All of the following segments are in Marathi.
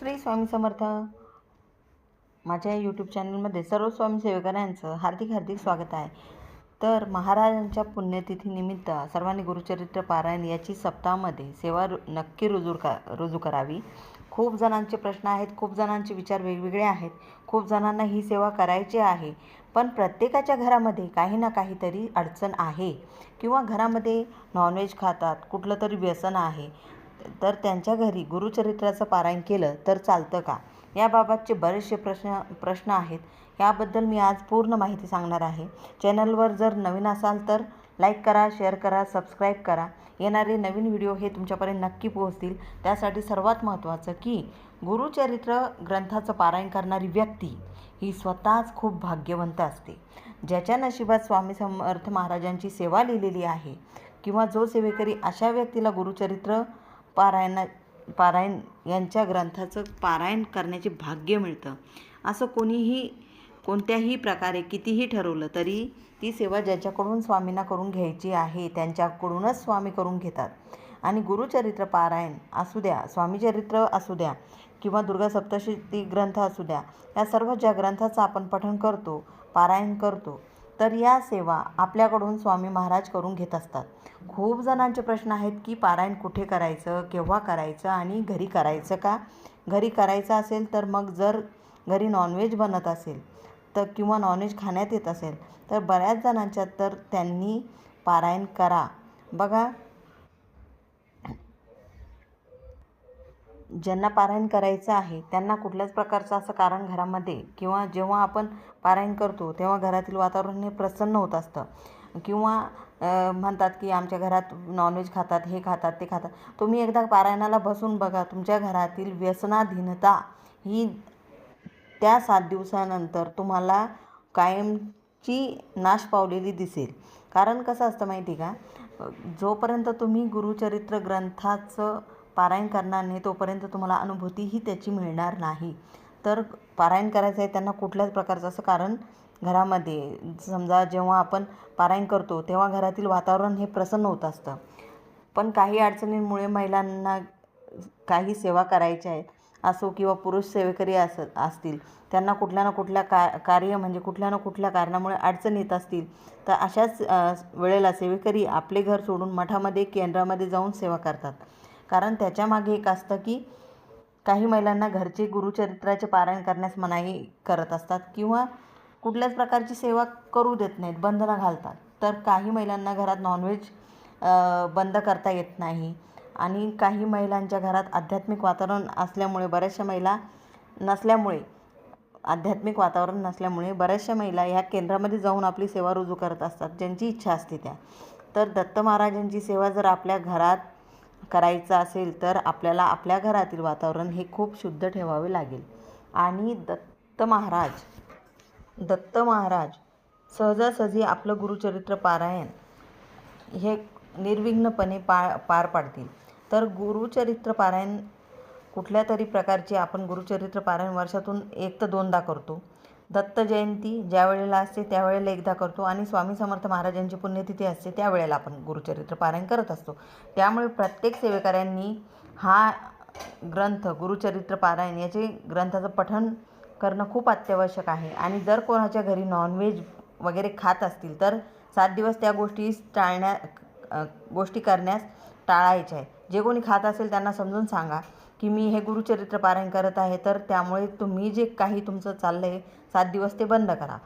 श्री स्वामी समर्थ. माझ्या यूट्यूब चॅनलमध्ये सर्व स्वामी सेवकांचं हार्दिक हार्दिक स्वागत आहे. तर महाराजांच्या पुण्यतिथीनिमित्त सर्वांनी गुरुचरित्र पारायण याची सप्ताहामध्ये सेवा रु नक्की रुजू का रुजू करावी. खूप जणांचे प्रश्न आहेत खूप जणांचे विचार वेगवेगळे आहेत खूप जणांना ही सेवा करायची आहे. पण प्रत्येकाच्या घरामध्ये काही ना काहीतरी अडचण आहे. किंवा घरामध्ये नॉनव्हेज खातात कुठलं तरी व्यसन आहे. तर त्यांच्या घरी गुरुचरित्राचं पारायण केलं तर चालतं का? याबाबतचे बरेचसे प्रश्न प्रश्न आहेत. याबद्दल मी आज पूर्ण माहिती सांगणार आहे. चॅनलवर जर नवीन असाल तर लाईक करा शेअर करा सबस्क्राईब करा. येणारे नवीन व्हिडिओ हे तुमच्यापर्यंत नक्की पोहोचतील. त्यासाठी सर्वात महत्त्वाचं की गुरुचरित्र ग्रंथाचं पारायण करणारी व्यक्ती ही स्वतःच खूप भाग्यवंत असते. ज्याच्या नशिबात स्वामी समर्थ महाराजांची सेवा लिहिलेली आहे किंवा जो सेवेकरी अशा व्यक्तीला गुरुचरित्र पारायणा पारायण यांच्या ग्रंथाचं पारायण करण्याचे भाग्य मिळतं. असं कोणीही कोणत्याही प्रकारे कितीही ठरवलं तरी ती सेवा ज्याच्याकडून स्वामींना करून घ्यायची आहे त्यांच्याकडूनच स्वामी करून घेतात. आणि गुरुचरित्र पारायण असू द्या स्वामीचरित्र असू द्या किंवा दुर्गा सप्तशती ग्रंथ असू द्या या सर्व ज्या ग्रंथाचं आपण पठण करतो पारायण करतो तर या सेवा आपल्याकडून स्वामी महाराज करून घेत असतात. खूप जणांचे प्रश्न आहेत की पारायण कुठे करायचं केव्हा करायचं आणि घरी करायचं का? घरी करायचं असेल तर मग जर घरी नॉनव्हेज बनत असेल तर किंवा नॉनव्हेज खाण्यात येत असेल तर बऱ्याच जणांच्या तर त्यांनी पारायण करा. बघा ज्यांना पारायण करायचं आहे त्यांना कुठल्याच प्रकारचं असं कारण घरामध्ये किंवा जेव्हा आपण पारायण करतो तेव्हा घरातील वातावरण हे प्रसन्न होत असतं. किंवा म्हणतात की आमच्या घरात नॉनव्हेज खातात हे खातात ते खातात. तुम्ही एकदा पारायणाला बसून बघा तुमच्या घरातील व्यसनाधीनता ही त्या सात दिवसानंतर तुम्हाला कायमची नाश पावलेली दिसेल. कारण कसं असतं माहिती का? जोपर्यंत तुम्ही गुरुचरित्र ग्रंथाचं पारायण करणार नाही तोपर्यंत तुम्हाला अनुभूतीही त्याची मिळणार नाही. तर पारायण करायचं आहे त्यांना कुठल्याच प्रकारचं असं कारण घरामध्ये. समजा जेव्हा आपण पारायण करतो तेव्हा घरातील वातावरण हे प्रसन्न होत असतं. पण काही अडचणींमुळे महिलांना काही सेवा करायच्या आहेत असो किंवा पुरुष सेवेकरी असत असतील त्यांना कुठल्या ना कुठल्या का कार्य म्हणजे कुठल्या ना कुठल्या कारणामुळे अडचण येत असतील तर अशाच वेळेला सेवेकरी आपले घर सोडून मठामध्ये केंद्रामध्ये जाऊन सेवा करतात. कारण त्याच्यामागे एक असतं की काही महिलांना घरचे गुरुचरित्राचे पारायण करण्यास मनाई करत असतात किंवा कुठल्याच प्रकारची सेवा करू देत नाहीत बंधनं घालतात. तर काही महिलांना घरात नॉनव्हेज बंद करता येत नाही आणि काही महिलांच्या घरात आध्यात्मिक वातावरण असल्यामुळे बऱ्याचशा महिला नसल्यामुळे आध्यात्मिक वातावरण नसल्यामुळे बऱ्याचशा महिला ह्या केंद्रामध्ये जाऊन आपली सेवा रुजू करत असतात ज्यांची इच्छा असते त्या. तर दत्त महाराजांची सेवा जर आपल्या घरात करायचं असेल तर आपल्याला आपल्या घरातील वातावरण हे खूप शुद्ध ठेवावे लागेल. आणि दत्त महाराज दत्त महाराज सहजासहजी आपलं गुरुचरित्र पारायण हे निर्विघ्नपणे पा पार पाडतील. तर गुरुचरित्र पारायण कुठल्या तरी प्रकारचे आपण गुरुचरित्र पारायण वर्षातून एक तर दोनदा करतो. दत्त जयंती ज्या वेळेला असते त्यावेळेला एकदा करतो आणि स्वामी समर्थ महाराजांची पुण्यतिथी असते त्यावेळेला आपण गुरुचरित्र पारायण करत असतो. त्यामुळे प्रत्येक सेवेकऱ्यांनी हा ग्रंथ गुरुचरित्र पारायण याचे ग्रंथाचं पठण करणं खूप अत्यावश्यक आहे. आणि जर कोणाच्या घरी नॉनव्हेज वगैरे खात असतील तर सात दिवस त्या गोष्टी टाळण्या गोष्टी करण्यास टाळायच्या आहे जे कोणी खात असेल त्यांना समजून सांगा. की मी हे गुरुचरित्र पारायण करत आहे तर त्यामुळे तुम्ही जे काही तुमचं चाललं आहे सात दिवस ते बंद करा.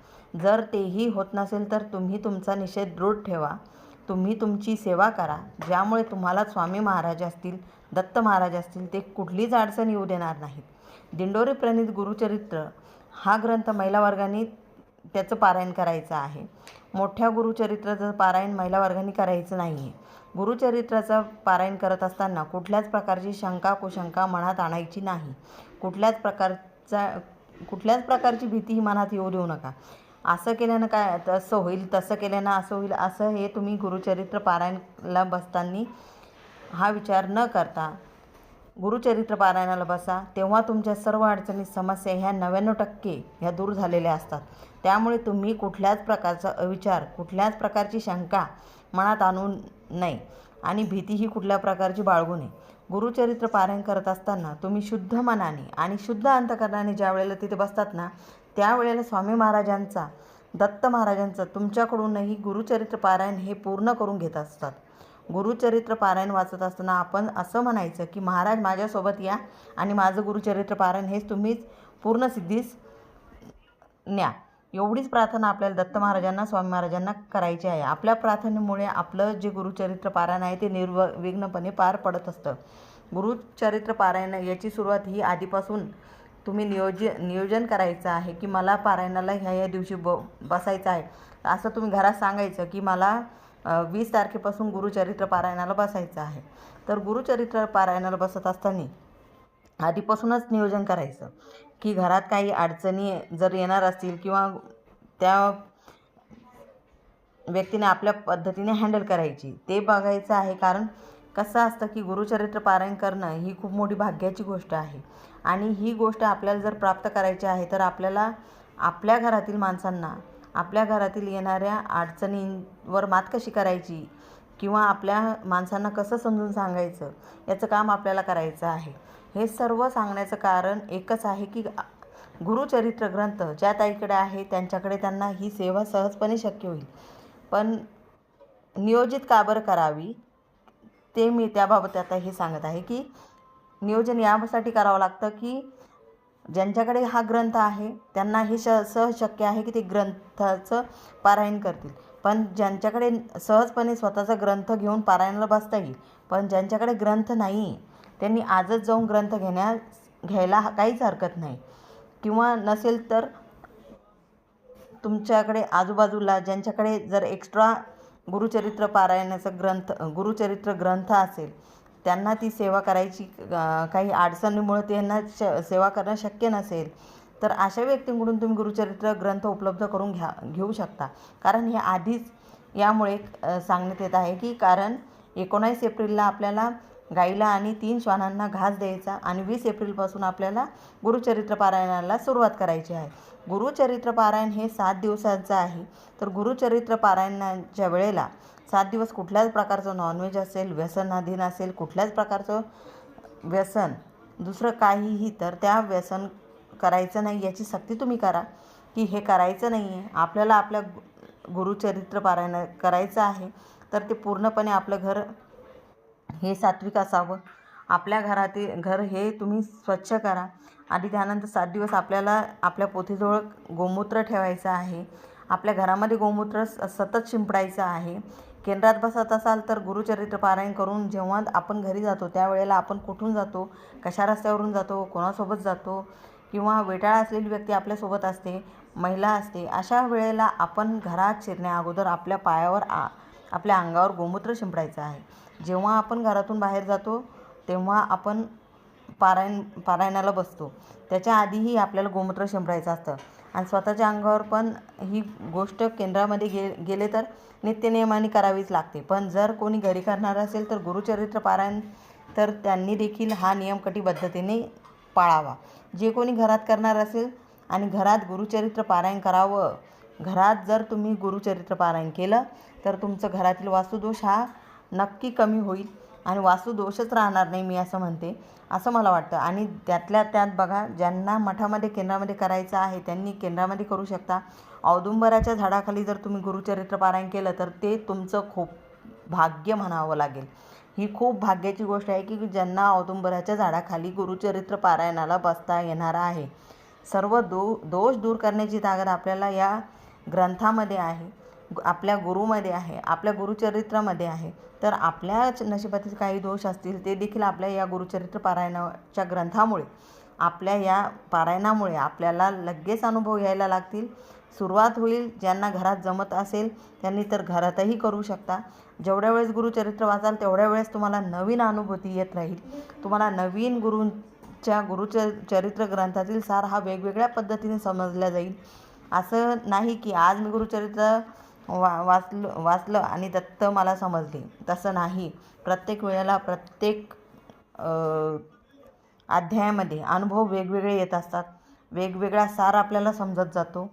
जर तेही होत नसेल तर तुम्ही तुमचा निषेध दृढ ठेवा. तुम्ही तुमची सेवा करा. ज्यामुळे तुम्हाला स्वामी महाराज असतील दत्त महाराज असतील ते कुठलीच अडचण येऊ देणार नाहीत. दिंडोरी प्रणित गुरुचरित्र हा ग्रंथ महिला वर्गाने त्याचं पारायण करायचं आहे. मोठ्या गुरुचरित्राचं पारायण महिला वर्गाने करायचं नाही आहे गुरुचरित्राचं पारायण करत असताना कुठल्याच प्रकारची शंका कुशंका मनात आणायची नाही. कुठल्याच प्रकारचा कुठल्याच प्रकारची भीती मनात येऊ देऊ नका. असं केल्यानं काय तसं होईल तसं केल्यानं असं होईल असं हे तुम्ही गुरुचरित्र पारायणला बसताना हा विचार न करता गुरुचरित्र पारायणाला बसा. तेव्हा तुमच्या सर्व अडचणी समस्या ह्या नव्याण्णव टक्के ह्या दूर झालेल्या असतात. त्यामुळे तुम्ही कुठल्याच प्रकारचा अविचार कुठल्याच प्रकारची शंका मनात आणू नये आणि भीतीही कुठल्या प्रकारची बाळगू नये. गुरुचरित्र पारायण करत असताना तुम्ही शुद्ध मनाने आणि शुद्ध अंतकरणाने ज्या वेळेला तिथे बसतात ना त्यावेळेला स्वामी महाराजांचा दत्त महाराजांचा तुमच्याकडूनही गुरुचरित्र पारायण हे पूर्ण करून घेत असतात. गुरुचरित्र पारायण वाचत असताना आपण असं म्हणायचं की महाराज माझ्यासोबत या आणि माझं गुरुचरित्र पारायण हेच तुम्हीच पूर्ण सिद्धीस न्या. एवढीच प्रार्थना आपल्याला दत्त महाराजांना स्वामी महाराजांना करायची आहे. आपल्या प्रार्थनेमुळे आपलं जे गुरुचरित्र पारायण आहे ते निर्विघ्नपणे पार पडत असतं. गुरुचरित्र पारायण याची सुरुवात ही आधीपासून तुम्ही नियोज नियोजन करायचं आहे की मला पारायणाला ह्या या दिवशी ब बसायचं आहे. असं तुम्ही घरात सांगायचं की मला वीस तारखेपासून गुरुचरित्र पारायणाला बसायचं आहे. तर गुरुचरित्र पारायणाला बसत असताना आधीपासूनच नियोजन करायचं. की घरात काही अडचणी जर येणार असतील किंवा त्या व्यक्तीने आपल्या पद्धतीने हँडल करायची ते बघायचं आहे. कारण कसं असतं की गुरुचरित्र पारायण करणं ही खूप मोठी भाग्याची गोष्ट आहे. आणि ही गोष्ट आपल्याला जर प्राप्त करायची आहे तर आपल्याला आपल्या घरातील माणसांना आपल्या घरातील येणाऱ्या अडचणींवर मात कशी करायची किंवा आपल्या माणसांना कसं समजून सांगायचं याचं काम आपल्याला करायचं आहे. हे सर्व सांगण्याचं कारण एकच आहे की गुरुचरित्र ग्रंथ ज्या ताईकडे आहे त्यांच्याकडे त्यांना ही सेवा सहजपणे शक्य होईल. पण नियोजित का बरं करावी ते मी त्याबाबत आता हे सांगत आहे की नियोजन यासाठी करावं लागतं की ज्यांच्याकडे हा ग्रंथ आहे त्यांना हे श सहज शक्य आहे की ते ग्रंथाचं पारायण करतील. पण ज्यांच्याकडे सहजपणे स्वतःचा ग्रंथ घेऊन पारायणाला बसता येईल पण ज्यांच्याकडे ग्रंथ नाही त्यांनी आजच जाऊन ग्रंथ घेण्यास घ्यायला काहीच हरकत नाही. किंवा नसेल तर तुमच्याकडे आजूबाजूला ज्यांच्याकडे जर एक्स्ट्रा गुरुचरित्र पारायणाचं ग्रंथ गुरुचरित्र ग्रंथ असेल त्यांना ती सेवा करायची काही अडचणीमुळे त्यांना श सेवा करणं शक्य नसेल तर अशा व्यक्तींकडून तुम्ही गुरुचरित्र ग्रंथ उपलब्ध करून घ्या घेऊ शकता. कारण हे आधीच यामुळे सांगण्यात येत आहे की कारण एकोणीस एप्रिलला आपल्याला गाईला आणि तीन श्वानांना घास द्यायचा आणि वीस एप्रिलपासून आपल्याला गुरुचरित्र पारायणाला सुरुवात करायची आहे. गुरुचरित्र पारायण हे सात दिवसांचं आहे. तर गुरुचरित्र पारायणाच्या वेळेला सात दिवस कुठल्याच प्रकारचं नॉनव्हेज असेल व्यसनाधीन असेल कुठल्याच प्रकारचं व्यसन दुसरं काहीही तर त्या व्यसन करायचं नाही याची सक्ती तुम्ही करा की हे करायचं नाही आहे आपल्याला आपल्या गुरुचरित्र पारायण करायचं आहे तर ते पूर्णपणे आपलं घर हे सात्विक असावं. आपल्या घरातील घर हे तुम्ही स्वच्छ करा. आणि त्यानंतर सात दिवस आपल्याला आपल्या पोथीजवळ गोमूत्र ठेवायचं आहे. आपल्या घरामध्ये गोमूत्र सतत शिंपडायचं आहे. केंद्रात बसत असाल तर गुरुचरित्र पारायण करून जेव्हा आपण घरी जातो त्यावेळेला आपण कुठून जातो? कशा रस्त्यावरून जातो? कोणासोबत जातो? किंवा वेटाळा असलेली व्यक्ती आपल्यासोबत असते? महिला असते? अशा वेळेला आपण घरात शिरण्या अगोदर आपल्या पायावर आ आपल्या अंगावर गोमूत्र शिंपडायचं आहे. जेव्हा आपण घरातून बाहेर जातो तेव्हा आपण पारायण पारायणाला बसतो. त्याच्या आधीही आपल्याला गोमूत्र शिंपडायचं असतं. आणि स्वतःच्या अंगावर पण ही गोष्ट केंद्रामध्ये गे गेले तर नित्यनियमाने करावीच लागते. पण जर कोणी घरी करणार असेल तर गुरुचरित्र पारायण तर त्यांनी देखील हा नियम कटिबद्धतेने पाळावा. जे कोणी घरात करणार असेल आणि घरात गुरुचरित्र पारायण करावं घरात जर तुम्ही गुरुचरित्र पारायण केलं तर तुमचं घरातील वास्तुदोष हा नक्की कमी होईल आणि वास्तुदोषच राहणार नाही मी असं म्हणते. असं मला वाटतं. आणि त्यातल्या त्यात बघा ज्यांना मठामध्ये केंद्रामध्ये करायचं आहे त्यांनी केंद्रामध्ये करू शकता. औदुंबराच्या झाडाखाली जर तुम्ही गुरुचरित्र पारायण केलं तर ते तुमचं खूप भाग्य म्हणावं लागेल. ही खूप भाग्याची गोष्ट आहे की ज्यांना औदुंबराच्या झाडाखाली गुरुचरित्र पारायणाला बसता येणार आहे. सर्व दो दोष दूर करण्याची ताकद आपल्याला या ग्रंथामध्ये आहे. आपल्या गुरुमध्ये आहे आपल्या गुरुचरित्रामध्ये आहे तर आपल्याच नशिबातील काही दोष असतील ते देखील आपल्या या गुरुचरित्र पारायणाच्या ग्रंथामुळे आपल्या या पारायणामुळे आपल्याला लगेच अनुभव यायला लागतील. सुरुवात होईल ज्यांना घरात जमत असेल त्यांनी तर घरातही करू शकता. जेवढ्या वेळेस गुरुचरित्र वाचाल तेवढ्या वेळेस तुम्हाला नवीन अनुभूती येत राहील. तुम्हाला नवीन गुरूंच्या गुरुच चरित्र ग्रंथातील सार हा वेगवेगळ्या पद्धतीने समजला जाईल. असं नाही की आज मी गुरुचरित्र वा वाचलं वाचलं आणि दत्त मला समजले. तसं नाही. प्रत्येक वेळेला प्रत्येक अध्यायामध्ये अनुभव वेगवेगळे येत असतात. वेगवेगळा सार आपल्याला समजत जातो.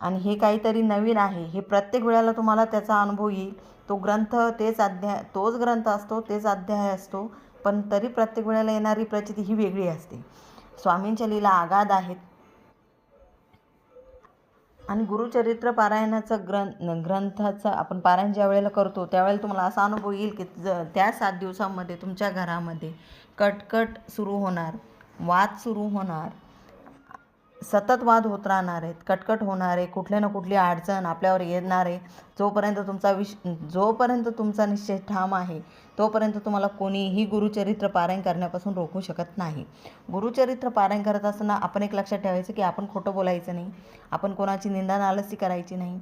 आणि हे काहीतरी नवीन आहे. हे प्रत्येक वेळेला तुम्हाला त्याचा अनुभव येईल. तो ग्रंथ तेच अध्याय तोच ग्रंथ असतो तेच अध्याय असतो. पण तरी प्रत्येक वेळेला येणारी प्रचिती ही वेगळी असते. स्वामींच्या लीला आगाध आहेत. आणि गुरुचरित्र पारायणाचा ग्रं ग्रंथाचं आपण पारायण ज्या वेळेला करतो त्यावेळेला तुम्हाला असा अनुभव येईल की ज त्या सात दिवसामध्ये तुमच्या घरामध्ये कटकट सुरू होणार वाद सुरू होणार सतत वाद होत राहणार आहेत कटकट होणार आहे कुठले ना कुठली अडचण आपल्यावर येणार आहे. जोपर्यंत तुमचा विश जोपर्यंत तुमचा निश्चय ठाम आहे तोपर्यंत तुम्हाला कोणीही गुरुचरित्र पारायण करण्यापासून रोखू शकत नाही. गुरुचरित्र पारायण करत असताना आपण एक लक्षात ठेवायचं की आपण खोटं बोलायचं नाही. आपण कोणाची निंदा नालसी करायची नाही.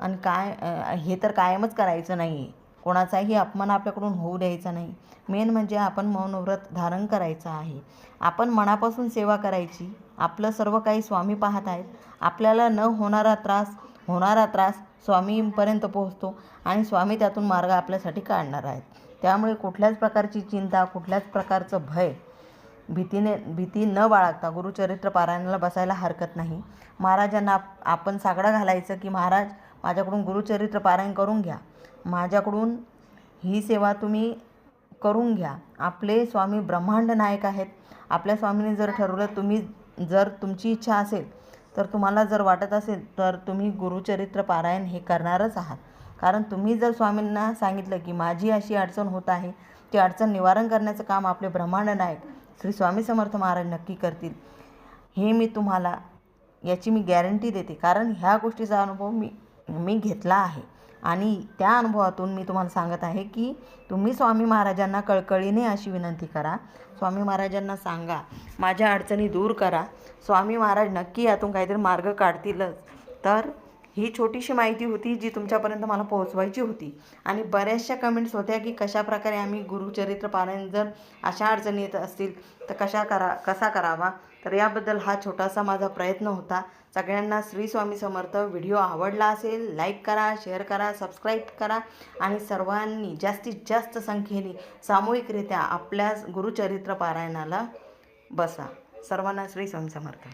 आणि काय हे तर कायमच करायचं नाही. आहे कोणाचाही अपमान आपल्याकडून होऊ द्यायचा नाही. मेन म्हणजे आपण मौनव्रत धारण करायचं आहे. आपण मनापासून सेवा करायची. आपलं सर्व काही स्वामी पाहत आहेत. आपल्याला न होणारा त्रास होणारा त्रास स्वामींपर्यंत पोहोचतो आणि स्वामी त्यातून मार्ग आपल्यासाठी काढणार आहेत. त्यामुळे कुठल्याच प्रकारची चिंता कुठल्याच प्रकारचं भय भीतीने भीती न बाळगता गुरुचरित्र पारायणाला बसायला हरकत नाही. महाराजांना आपण साकडं घालायचं की महाराज माझ्याकडून गुरुचरित्र पारायण करून घ्या. माझ्याकडून ही सेवा तुम्ही करून घ्या. आपले स्वामी ब्रह्मांड नायक आहेत. आपल्या स्वामीने जर ठरवलं तुम्ही जर तुमची इच्छा असेल तर तुम्हाला जर वाटत असेल तर तुम्ही गुरुचरित्र पारायण हे करणारच आहात. कारण तुम्ही जर स्वामींना सांगितलं की माझी अशी अडचण होत आहे ती अडचण निवारण करण्याचं काम आपले ब्रह्मांड नायक श्री स्वामी समर्थ महाराज नक्की करतील. हे मी तुम्हाला याची मी गॅरंटी देते. कारण ह्या गोष्टीचा अनुभव मी मी घेतला आहे. आणि त्या अनुभवातून मी तुम्हाला सांगत आहे की तुम्ही स्वामी महाराजांना कळकळीने अशी विनंती करा. स्वामी महाराजांना सांगा माझ्या अडचणी दूर करा. स्वामी महाराज नक्की यातून काहीतरी मार्ग काढतीलच. तर ही छोटीशी माहिती होती जी तुमच्यापर्यंत मला पोहोचवायची होती. आणि बऱ्याचशा कमेंट्स होत्या की कशाप्रकारे आम्ही गुरुचरित्र पारायण जर अशा अडचणी येत असतील तर कशा करा कसा करावा? तर याबद्दल हा छोटासा माझा प्रयत्न होता. सगळ्यांना श्री स्वामी समर्थ व्हिडिओ आवडला असेल लाईक करा शेअर करा सबस्क्राईब करा आणि सर्वांनी जास्तीत जास्त संख्येने सामूहिकरित्या आपल्या गुरुचरित्र पारायणाला बसा. सर्वांना श्री स्वामी समर्थ.